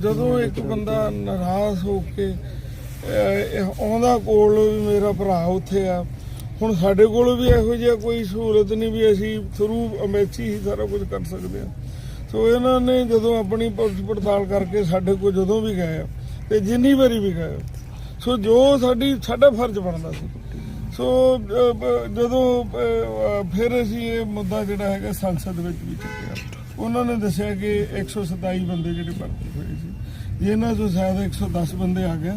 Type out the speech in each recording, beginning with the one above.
ਜਦੋਂ ਇੱਕ ਬੰਦਾ ਨਾਰਾਜ਼ ਹੋ ਕੇ ਅਹ, ਆਉਂਦਾ ਕੋਲ ਵੀ ਮੇਰਾ ਭਰਾ ਉੱਥੇ ਆ ਹੁਣ ਸਾਡੇ ਕੋਲ ਵੀ ਇਹੋ ਜਿਹਾ ਕੋਈ ਸਹੂਲਤ ਨਹੀਂ ਵੀ ਅਸੀਂ ਥਰੂ ਅਮੈਚੀ ਹੀ ਸਾਰਾ ਕੁਝ ਕਰ ਸਕਦੇ ਆ ਸੋ ਇਹਨਾਂ ਨੇ ਜਦੋਂ ਆਪਣੀ ਪੁਲਿਸ ਪੜਤਾਲ ਕਰਕੇ ਸਾਡੇ ਕੋਲ ਜਦੋਂ ਵੀ ਗਏ ਆ, ਤੇ ਜਿੰਨੀ ਵਾਰੀ ਵੀ ਗਏ ਸੋ ਜੋ ਸਾਡੀ ਸਾਡਾ ਫਰਜ਼ ਬਣਦਾ ਸੀ। ਸੋ ਜਦੋਂ ਫਿਰ ਅਸੀਂ ਇਹ ਮੁੱਦਾ ਜਿਹੜਾ ਹੈਗਾ ਸੰਸਦ ਵਿੱਚ ਵੀ ਚੁੱਕਿਆ। ਉਹਨਾਂ ਨੇ ਦੱਸਿਆ ਕਿ 127 ਬੰਦੇ ਜਿਹੜੇ ਭਰਤੀ ਹੋਏ ਸੀ। ਜਿਨ੍ਹਾਂ ਚੋਂ ਸ਼ਾਇਦ 110 ਬੰਦੇ ਆ ਗਏ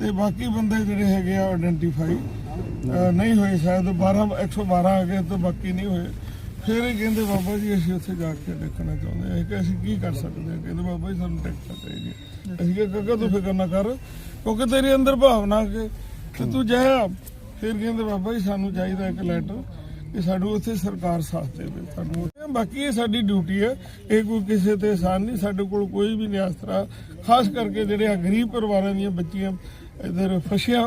ਤੇ ਬਾਕੀ ਬੰਦੇ ਜਿਹੜੇ ਹੈਗੇ ਆ ਆਇਡੈਂਟੀਫਾਈ ਨਹੀਂ ਹੋਏ। ਸ਼ਾਇਦ 12 112 ਆ ਗਏ ਤੇ ਬਾਕੀ ਨਹੀਂ ਹੋਏ। ਫਿਰ ਇਹ ਕਹਿੰਦੇ, ਬਾਬਾ ਜੀ, ਅਸੀਂ ਉੱਥੇ ਜਾ ਕੇ ਦੇਖਣਾ ਚਾਹੁੰਦੇ ਹਾਂ। ਕਿ ਅਸੀਂ ਕੀ ਕਰ ਸਕਦੇ ਹਾਂ? ਕਹਿੰਦੇ, ਬਾਬਾ ਜੀ, ਸਾਨੂੰ ਟਿਕਟ ਚਾਹੀਦੀ ਅਸੀਂ ਕਿਹਾ ਕਾਕਾ ਤੂੰ ਫਿਕਰ ਨਾ ਕਰ। ਕਿਉਂਕਿ ਤੇਰੇ ਅੰਦਰ ਭਾਵਨਾ ਕਿ ਕਿ ਤੂੰ ਜਾ ਫਿਰ ਕਹਿੰਦੇ ਬਾਬਾ ਜੀ ਸਾਨੂੰ ਚਾਹੀਦਾ ਇੱਕ ਲੈਟਰ ਕਿ ਸਾਨੂੰ ਉੱਥੇ ਸਰਕਾਰ ਸਾਥ ਦੇਵੇ ਸਾਨੂੰ ਬਾਕੀ ਇਹ ਸਾਡੀ ਡਿਊਟੀ ਹੈ ਇਹ ਕੋਈ ਕਿਸੇ ਤੇ ਆਸਾਨ ਨਹੀਂ ਸਾਡੇ ਕੋਲ ਕੋਈ ਵੀ ਨਹੀਂ ਆਸਰਾ ਖਾਸ ਕਰਕੇ ਜਿਹੜੇ ਆ ਗਰੀਬ ਪਰਿਵਾਰਾਂ ਦੀਆਂ ਬੱਚੀਆਂ ਇਧਰ ਫਸੀਆਂ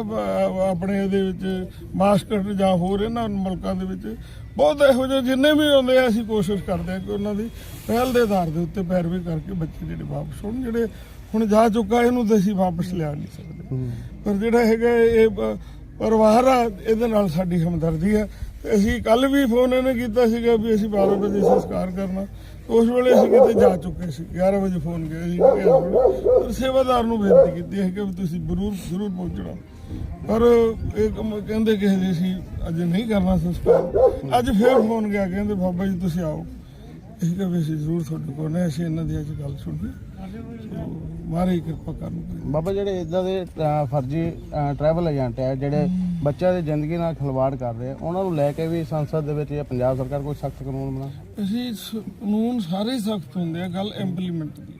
ਆਪਣੇ ਇਹਦੇ ਵਿੱਚ ਮਾਸਕਟ ਜਾਂ ਹੋਰ ਇਹਨਾਂ ਮੁਲਕਾਂ ਦੇ ਵਿੱਚ ਬਹੁਤ ਇਹੋ ਜਿਹੇ ਜਿੰਨੇ ਵੀ ਆਉਂਦੇ ਆ ਅਸੀਂ ਕੋਸ਼ਿਸ਼ ਕਰਦੇ ਆ ਕਿ ਉਹਨਾਂ ਦੀ ਪਹਿਲ ਦੇ ਆਧਾਰ ਦੇ ਉੱਤੇ ਪੈਰਵੀ ਕਰਕੇ ਬੱਚੇ ਜਿਹੜੇ ਵਾਪਸ ਹੋਣ ਜਿਹੜੇ ਹੁਣ ਜਾ ਚੁੱਕਾ ਇਹਨੂੰ ਤਾਂ ਅਸੀਂ ਵਾਪਸ ਲਿਆ ਨਹੀਂ ਸਕਦੇ। ਪਰ ਜਿਹੜਾ ਹੈਗਾ ਇਹ ਪਰਿਵਾਰ ਆ ਇਹਦੇ ਨਾਲ ਸਾਡੀ ਹਮਦਰਦੀ ਹੈ। ਤੇ ਅਸੀਂ ਕੱਲ ਵੀ ਫੋਨ ਇਹਨੇ ਕੀਤਾ ਸੀਗਾ ਵੀ ਅਸੀਂ 12 ਵਜੇ ਸੰਸਕਾਰ ਕਰਨਾ। ਉਸ ਵੇਲੇ ਅਸੀਂ ਕਿਤੇ ਜਾ ਚੁੱਕੇ ਸੀ। 11 ਵਜੇ ਫੋਨ ਗਿਆ ਸੀ ਪਰ ਸੇਵਾਦਾਰ ਨੂੰ ਬੇਨਤੀ ਕੀਤੀ ਹੈ ਕਿ ਵੀ ਤੁਸੀਂ ਜ਼ਰੂਰ ਜ਼ਰੂਰ ਪਹੁੰਚਣਾ। ਪਰ ਇਹ ਕਹਿੰਦੇ ਕਿ ਹਜੇ ਅਸੀਂ ਅੱਜ ਨਹੀਂ ਕਰਨਾ ਸੰਸਕਾਰ। ਅੱਜ ਫੇਰ ਫੋਨ ਗਿਆ, ਕਹਿੰਦੇ ਬਾਬਾ ਜੀ ਤੁਸੀਂ ਆਓ। ਅਸੀਂ ਕਿਹਾ ਵੀ ਅਸੀਂ ਜ਼ਰੂਰ ਤੁਹਾਡੇ ਕੋਲ ਨੇ ਅਸੀਂ ਇਹਨਾਂ ਦੀ ਅੱਜ ਗੱਲ ਸੁਣੀ ਸੋ ਮਾਰੇ ਕਿਰਪਾ ਕਰਨ ਬਾਬਾ ਜਿਹੜੇ ਇਦਾਂ ਦੇ ਅਹ, ਫਰਜ਼ੀ ਟਰੈਵਲ ਏਜੰਟ ਹੈ ਜਿਹੜੇ ਬੱਚਿਆਂ ਦੀ ਜ਼ਿੰਦਗੀ ਨਾਲ ਖਿਲਵਾੜ ਕਰ ਰਹੇ ਆ ਉਹਨਾਂ ਨੂੰ ਲੈ ਕੇ ਵੀ ਸੰਸਦ ਦੇ ਵਿੱਚ ਜਾਂ ਪੰਜਾਬ ਸਰਕਾਰ ਕੋਈ ਸਖਤ ਕਾਨੂੰਨ ਬਣਾ ਅਸੀਂ ਸ- ਕਾਨੂੰਨ ਸਾਰੇ ਸਖਤ ਹੁੰਦੇ ਆ ਗੱਲ ਇੰਪਲੀਮੈਂਟ ਦੀ।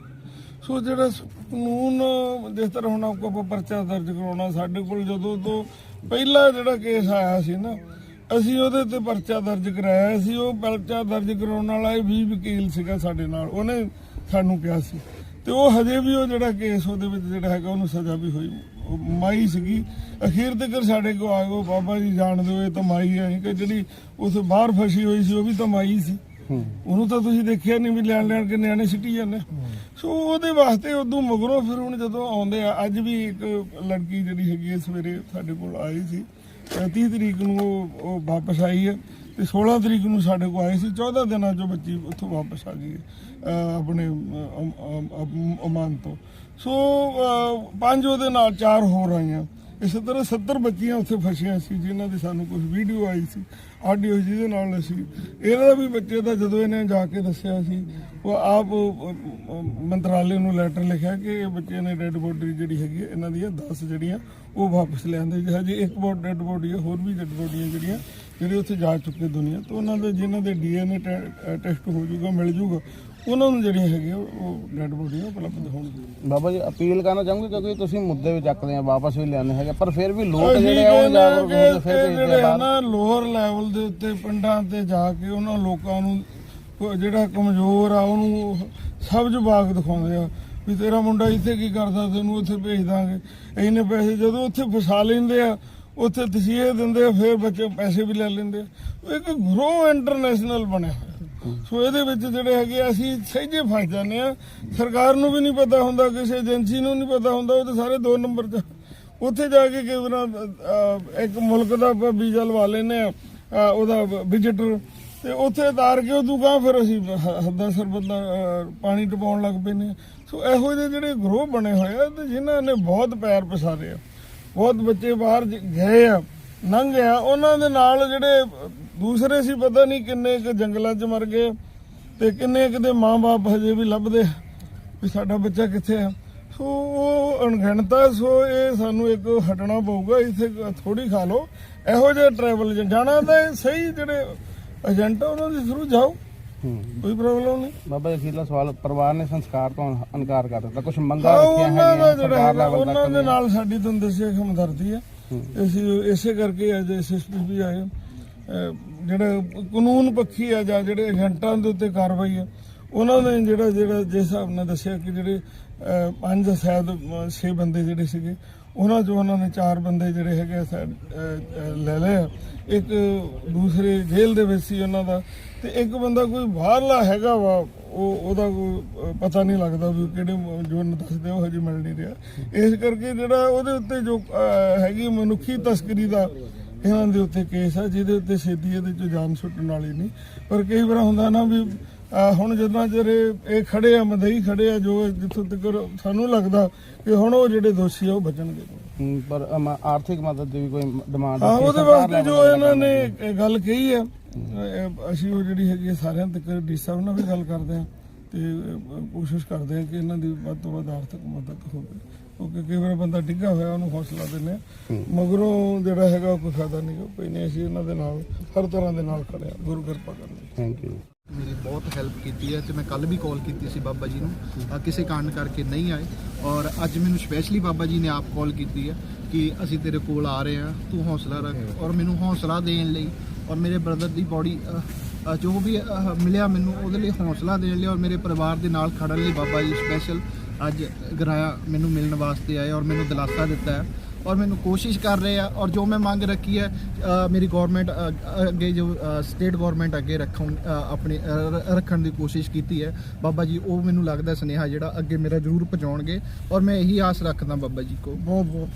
ਸੋ ਜਿਹੜਾ ਸ- ਕਾਨੂੰਨ ਜਿਸ ਤਰ੍ਹਾਂ ਹੁਣ ਆਪਾਂ ਪਰਚਾ ਦਰਜ ਕਰਾਉਣਾ ਸਾਡੇ ਕੋਲ ਜਦੋਂ ਤੋਂ ਪਹਿਲਾ ਜਿਹੜਾ ਕੇਸ ਆਇਆ ਸੀ ਨਾ ਅਸੀਂ ਉਹਦੇ ਤੇ ਪਰਚਾ ਦਰਜ ਕਰਾਇਆ ਸੀ ਉਹ ਪਰਚਾ ਦਰਜ ਕਰਾਉਣ ਵਾਲਾ ਇਹ 20 ਵਕੀਲ ਸੀਗਾ ਸਾਡੇ ਨਾਲ ਉਹਨੇ ਸਾਨੂੰ ਕਿਹਾ ਸੀ। ਤੇ ਉਹ ਹਜੇ ਵੀ ਉਹ ਜਿਹੜਾ ਕੇਸ ਉਹਦੇ ਵਿੱਚ ਜਿਹੜਾ ਹੈਗਾ ਉਹਨੂੰ ਸਜ਼ਾ ਵੀ ਹੋਈ ਮਾਈ ਸੀਗੀ। ਅਖੀਰ ਤੱਕ ਸਾਡੇ ਕੋ ਆ ਗਏ ਬਾਬਾ ਜੀ ਜਾਣਦੇ ਹੋ ਇਹ ਤਾਂ ਮਾਈ ਹੈ ਕਿ ਜਿਹੜੀ ਉਸ ਬਾਹਰ ਫਸੀ ਹੋਈ ਸੀ ਉਹ ਵੀ ਤਾਂ ਮਾਈ ਸੀ। ਉਹਨੂੰ ਤਾਂ ਤੁਸੀਂ ਦੇਖਿਆ ਨਹੀਂ ਵੀ ਲੈਣ ਲੈਣ ਕੇ ਨਿਆਣੇ ਸਿੱਟੀ ਜਾਂਦੇ। ਸੋ ਉਹਦੇ ਵਾਸਤੇ ਉਦੋਂ ਮਗਰੋਂ ਫਿਰ ਹੁਣ ਜਦੋਂ ਆਉਂਦੇ ਆ ਅੱਜ ਵੀ ਇੱਕ ਲੜਕੀ ਜਿਹੜੀ ਹੈਗੀ ਸਵੇਰੇ ਸਾਡੇ ਕੋਲ ਆਈ ਸੀ। 30 ਤਰੀਕ ਨੂੰ ਉਹ ਉਹ ਵਾਪਸ ਆਈ ਹੈ ਤੇ 16 ਤਰੀਕ ਨੂੰ ਸਾਡੇ ਕੋਲ ਆਏ ਸੀ। 14 ਦਿਨਾਂ ਚੋਂ ਬੱਚੀ ਉੱਥੋਂ ਵਾਪਸ ਆ ਗਈ ਹੈ ਆਪਣੇ ਅਹ, ਅਮ- ਅਮ- ਅਮ- ਓਮਾਨ ਤੋਂ। ਸੋ ਅਹ, ਪੰਜ ਉਹਦੇ ਨਾਲ ਚਾਰ ਹੋਰ ਆਈਆਂ। ਇਸੇ ਤਰ੍ਹਾਂ 70 ਬੱਚੀਆਂ ਉੱਥੇ ਫਸੀਆਂ ਸੀ ਜਿਨ੍ਹਾਂ ਦੀ ਸਾਨੂੰ ਕੁਝ ਵੀਡੀਓ ਆਈ ਸੀ ਆਡੀਓ ਜਿਹਦੇ ਨਾਲ ਅਸੀਂ ਇਹਨਾਂ ਦਾ ਵੀ ਬੱਚੇ ਦਾ ਜਦੋਂ ਇਹਨੇ ਜਾ ਕੇ ਦੱਸਿਆ ਸੀ ਉਹ ਆਪ ਮੰਤਰਾਲੇ ਨੂੰ ਲੈਟਰ ਲਿਖਿਆ ਕਿ ਇਹ ਬੱਚੇ ਨੇ ਡੈੱਡ ਬੋਡੀ ਜਿਹੜੀ ਹੈਗੀ ਹੈ, ਇਹਨਾਂ ਦੀਆਂ 10 ਜਿਹੜੀਆਂ ਉਹ ਵਾਪਸ ਲਿਆਂਦੇ ਜੀ ਹਜੇ ਇੱਕ ਬਹੁਤ ਡੈੱਡ ਬੋਡੀ ਹੈ ਹੋਰ ਵੀ ਡੈੱਡ ਬੋਡੀਆਂ ਜਿਹੜੀਆਂ ਜਿਹੜੇ ਉੱਥੇ ਜਾ ਚੁੱਕੇ ਦੁਨੀਆ ਤੋਂ ਉਹਨਾਂ ਦੇ ਜਿਨ੍ਹਾਂ ਦੇ ਡੀਐਨਏ ਟੈਸਟ ਹੋ ਜਾਊਗਾ ਮਿਲ ਜਾਊਗਾ ਉਹਨਾਂ ਨੂੰ ਜਿਹੜੀਆਂ ਹੈਗੀਆਂ ਉਹ ਡੈੱਡ ਬੋਡੀਆਂ ਉਪਲਬਧ ਹੋਣਗੀਆਂ ਬਾਬਾ ਜੀ ਅਪੀਲ ਕਰਨਾ ਚਾਹੂੰਗੇ ਕਿਉਂਕਿ ਤੁਸੀਂ ਮੁੱਦੇ ਵੀ ਚੱਕਦੇ ਆ ਵਾਪਸ ਵੀ ਲਿਆਉਂਦੇ ਹੈਗੇ ਪਰ ਫਿਰ ਵੀ ਲੋਕ ਅਸੀਂ ਜਿਹੜੇ ਆ ਉਹ ਕਹਿੰਦੇ ਜਾਗਰੂਕ ਕਿ ਹੁੰਦੇ ਫਿਰ ਇਹ ਭੇਜਦੇ ਜਿਹੜੇ ਆ ਆ ਬਾਹਰ। ਨਾ ਲੋਅਰ ਲੈਵਲ ਦੇ ਉੱਤੇ ਪਿੰਡਾਂ ਤੇ ਜਾ ਕੇ ਉਹਨਾਂ ਲੋਕਾਂ ਨੂੰ ਉਹ ਜਿਹੜਾ ਕਮਜ਼ੋਰ ਆ ਉਹਨੂੰ ਸਬਜ਼ ਬਾਗ ਦਿਖਾਉਂਦੇ ਆ ਵੀ ਤੇਰਾ ਮੁੰਡਾ ਇੱਥੇ ਕੀ ਕਰਦਾ ਤੈਨੂੰ ਉੱਥੇ ਭੇਜ ਦਾਂਗੇ। ਇੰਨੇ ਪੈਸੇ ਜਦੋਂ ਉੱਥੇ ਫਸਾ ਲੈਂਦੇ ਆ ਉੱਥੇ ਤਸੀਹੇ ਦਿੰਦੇ ਆ ਫਿਰ ਬੱਚੇ ਪੈਸੇ ਵੀ ਲੈ ਲੈਂਦੇ ਆ। ਉਹ ਇੱਕ ਗਰੋ ਇੰਟਰਨੈਸ਼ਨਲ ਬਣਿਆ। ਹੋਇਆ ਸੋ ਇਹਦੇ ਵਿੱਚ ਜਿਹੜੇ ਹੈਗੇ ਆ, ਅਸੀਂ ਸਹਿਜੇ ਫਸ ਜਾਂਦੇ ਆ। ਸਰਕਾਰ ਨੂੰ ਵੀ ਨਹੀਂ ਪਤਾ ਹੁੰਦਾ ਕਿਸੇ ਏਜੰਸੀ ਨੂੰ ਨਹੀਂ ਪਤਾ ਹੁੰਦਾ ਉਹ ਤਾਂ ਸਾਰੇ ਦੋ ਨੰਬਰ 'ਚ। ਉੱਥੇ ਜਾ ਕੇ ਕਿਵੇਂ ਨਾ ਅਹ, ਇੱਕ ਮੁਲਕ ਦਾ ਆਪਾਂ ਵੀਜ਼ਾ ਲਵਾ ਲੈਨੇ ਆ ਅਹ, ਉਹਦਾ ਵਿਜ਼ਿਟਰ ਤੇ ਉੱਥੇ ਉਤਾਰ ਕੇ ਉਦੋਂ ਕਹਾਂ ਫਿਰ ਅਸੀਂ ਹ- ਹੱਦਾਂ ਸਰਬੱਦਾਂ ਅਹ, ਪਾਣੀ ਟਪਾਉਣ ਲੱਗ ਪੈਨੇ ਆ। ਸੋ ਇਹੋ ਜਿਹੇ ਜਿਹੜੇ ਗਰੋਹ ਬਣੇ ਹੋਏ ਆ ਤੇ ਜਿਨ੍ਹਾਂ ਨੇ ਬਹੁਤ ਪੈਰ ਪਸਾਰੇ ਆ। ਬਹੁਤ ਬੱਚੇ ਬਾਹਰ ਜ- ਗਏ ਆ ਲੰਘ ਆ। ਉਹਨਾਂ ਦੇ ਨਾਲ ਜਿਹੜੇ ਦੂਸਰੇ ਸੀ ਪਤਾ ਨਹੀਂ ਕਿੰਨੇ ਕੁ ਜੰਗਲਾਂ 'ਚ ਮਰ ਗਏ ਤੇ ਕਿੰਨੇ ਕੁ ਦੇ ਮਾਂ-ਬਾਪ ਹਜੇ ਵੀ ਲੱਭਦੇ ਵੀ ਸਾਡਾ ਬੱਚਾ ਕਿੱਥੇ ਆ। ਸੋ ਉਹ ਅਣਗਿਣਤਾ ਸੋ ਇਹ ਸਾਨੂੰ ਇੱਕ ਹਟਣਾ ਪਊਗਾ ਇੱਥੇ ਥੋੜੀ ਖਾ ਲਓ। ਇਹੋ ਜਿਹੇ ਟਰੈਵਲ ਜਾਣਾ ਤਾਂ ਸਹੀ ਜਿਹੜੇ ਏਜੰਟ ਉਹਨਾਂ ਦੇ ਥਰੂ ਜਾਓ। ਹੂੰ। ਕੋਈ ਪ੍ਰੋਬਲਮ ਨਹੀਂ। ਬਾਬਾ ਜੀ ਅਖੀਰਲਾ ਸਵਾਲ ਪਰਿਵਾਰ ਨੇ ਸੰਸਕਾਰ ਤੋਂ ਇਨਕਾਰ ਕਰ ਦਿੱਤਾ। ਕੁਝ ਮੰਗਾਂ ਹਾਂ ਰੱਖੀਆਂ ਸਰਕਾਰ ਲੈਵਲ ਉਹਨਾਂ ਦੇ ਨਾਲ ਸਾਡੀ ਤੁਹਾਨੂੰ ਦੱਸਿਆ ਕਿ ਹਮਦਰਦੀ ਹੈ। ਅਸੀਂ ਇਸੇ ਕਰਕੇ ਅੱਜ ਐਸਐਸਪੀ ਵੀ ਆਏ ਜਿਹੜਾ ਕਾਨੂੰਨ ਪੱਖੀ ਆ ਜਾਂ ਜਿਹੜੇ ਏਜੰਟਾਂ ਦੇ ਉੱਤੇ ਕਾਰਵਾਈ ਆ ਉਹਨਾਂ ਨੇ ਜਿਹੜਾ ਜਿਹੜਾ ਜਿਸ ਹਿਸਾਬ ਨਾਲ ਦੱਸਿਆ ਕਿ ਜਿਹੜੇ ਪੰਜ ਸ਼ਾਇਦ ਅਹ, ਛੇ ਬੰਦੇ ਜਿਹੜੇ ਸੀਗੇ ਉਹਨਾਂ ਚੋਂ ਉਹਨਾਂ ਨੇ ਚਾਰ ਬੰਦੇ ਜਿਹੜੇ ਹੈਗੇ ਆ ਸਾ- ਲੈ ਲਏ ਆ। ਇੱਕ ਦੂਸਰੇ ਜੇਲ੍ਹ ਦੇ ਵਿੱਚ ਸੀ ਉਹਨਾਂ ਦਾ ਤੇ ਇੱਕ ਬੰਦਾ ਕੋਈ ਬਾਹਰਲਾ ਹੈਗਾ ਵਾ ਉਹ ਉਹਦਾ ਕੋਈ ਪਤਾ ਨਹੀਂ ਲੱਗਦਾ ਵੀ ਕਿਹੜੇ ਜੋ ਉਹਨੂੰ ਦੱਸਦੇ ਉਹ ਹਜੇ ਮਿਲ ਨਹੀਂ ਰਿਹਾ ਇਸ ਕਰਕੇ ਜਿਹੜਾ ਉਹਦੇ ਉੱਤੇ ਜੋ ਹੈਗੀ ਮਨੁੱਖੀ ਤਸਕਰੀ ਦਾ ਇਹਨਾਂ ਦੇ ਉੱਤੇ ਕੇਸ ਆ ਜਿਹਦੇ ਉੱਤੇ ਛੇਤੀ ਇਹਦੇ ਚ ਜਾਨ ਸੁੱਟਣ ਵਾਲੀ ਨਹੀਂ। ਪਰ ਕਈ ਵਾਰ ਹੁੰਦਾ ਨਾ ਵੀ ਅਹ, ਹੁਣ ਜਦੋਂ ਜਿਹੜੇ ਇਹ ਖੜੇ ਆ ਮਦਈ ਖੜੇ ਆ ਜੋ ਜਿੱਥੋਂ ਤੱਕ ਸਾਨੂੰ ਲੱਗਦਾ ਕਿ ਹੁਣ ਉਹ ਜਿਹੜੇ ਦੋਸ਼ੀ ਆ ਉਹ ਬਚਣਗੇ। ਹਮ, ਪਰ ਅਮ, ਆਰਥਿਕ ਮਦਦ ਦੀ ਵੀ ਕੋਈ ਡਿਮਾਂਡ ਹਾਂ ਉਹਦੇ ਵਾਸਤੇ ਜੋ ਇਹਨਾਂ ਨੇ ਇਹ ਗੱਲ ਕਹੀ ਹੈ ਅਸੀਂ ਉਹ ਜਿਹੜੀ ਹੈਗੀ ਹੈ ਸਾਰਿਆਂ ਤੱਕ ਡੀ ਸਾਹਿਬ ਨਾਲ ਵੀ ਗੱਲ ਕਰਦੇ ਹਾਂ ਤੇ ਅਹ ਕੋਸ਼ਿਸ਼ ਕਰਦੇ ਹਾਂ ਕਿ ਇਹਨਾਂ ਦੀ ਵੱਧ ਤੋਂ ਵੱਧ ਆਰਥਿਕ ਮਦਦ ਹੋਵੇ। ਕਿਉਂਕਿ ਕਈ ਵਾਰ ਬੰਦਾ ਡਿੱਗਾ ਹੋਇਆ ਉਹਨੂੰ ਹੌਸਲਾ ਦਿੰਦੇ ਹਾਂ। ਮਗਰੋਂ ਜਿਹੜਾ ਹੈਗਾ ਉਹ ਕੋਈ ਫਾਇਦਾ ਨਹੀਂ ਕੋਈ ਨਹੀਂ ਅਸੀਂ ਇਹਨਾਂ ਦੇ ਨਾਲ ਹਰ ਤਰ੍ਹਾਂ ਦੇ ਨਾਲ ਖੜੇ ਹਾਂ। ਗੁਰੂ ਕਿਰਪਾ ਕਰਨ ਥੈਂਕ ਯੂ ਮੇਰੀ ਬਹੁਤ ਹੈਲਪ ਕੀਤੀ ਹੈ ਤੇ ਮੈਂ ਕੱਲ ਵੀ ਕਾਲ ਕੀਤੀ ਸੀ ਬਾਬਾ ਜੀ ਨੂੰ ਅਹ ਕਿਸੇ ਕਾਰਨ ਕਰਕੇ ਨਹੀਂ ਆਏ। ਔਰ ਅੱਜ ਮੈਨੂੰ ਸਪੈਸ਼ਲੀ ਬਾਬਾ ਜੀ ਨੇ ਆਪ ਕਾਲ ਕੀਤੀ ਹੈ ਕਿ ਅਸੀਂ ਤੇਰੇ ਕੋਲ ਆ ਰਹੇ ਹਾਂ ਤੂੰ ਹੌਸਲਾ ਰੱਖ ਔਰ ਮੈਨੂੰ ਹੌਸਲਾ ਦੇਣ ਲਈ ਔਰ ਮੇਰੇ ਬ੍ਰਦਰ ਦੀ ਬਾਡੀ ਜੋ ਵੀ ਮਿਲਿਆ ਮੈਨੂੰ ਉਹਦੇ ਲਈ ਹੌਸਲਾ ਦੇਣ ਲਈ ਔਰ ਮੇਰੇ ਪਰਿਵਾਰ ਦੇ ਨਾਲ ਖੜਨ ਲਈ ਬਾਬਾ ਜੀ ਸਪੈਸ਼ਲ ਅੱਜ ਗਰਾਇਆ ਮੈਨੂੰ ਮਿਲਣ ਵਾਸਤੇ ਆਏ ਔਰ ਮੈਨੂੰ ਦਿਲਾਸਾ ਦਿੱਤਾ ਹੈ ਔਰ ਮੈਨੂੰ ਕੋਸ਼ਿਸ਼ ਕਰ ਰਹੇ ਆ ਔਰ ਜੋ ਮੈਂ ਮੰਗ ਰੱਖੀ ਹੈ ਮੇਰੀ ਗਵਰਨਮੈਂਟ ਅੱਗੇ ਜੋ ਸਟੇਟ ਗਵਰਨਮੈਂਟ ਅੱਗੇ ਰੱਖਣ ਅ, ਆਪਣੀ ਰ- ਰੱਖਣ ਦੀ ਕੋਸ਼ਿਸ਼ ਕੀਤੀ ਹੈ ਬਾਬਾ ਜੀ ਉਹ ਮੈਨੂੰ ਲੱਗਦਾ ਸੁਨੇਹਾ ਜਿਹੜਾ ਅੱਗੇ ਮੇਰਾ ਜ਼ਰੂਰ ਪਹੁੰਚਾਉਣਗੇ ਔਰ ਮੈਂ ਇਹੀ ਆਸ ਰੱਖਦਾ ਬਾਬਾ ਜੀ ਕੋ। ਬਹੁਤ ਬਹੁਤ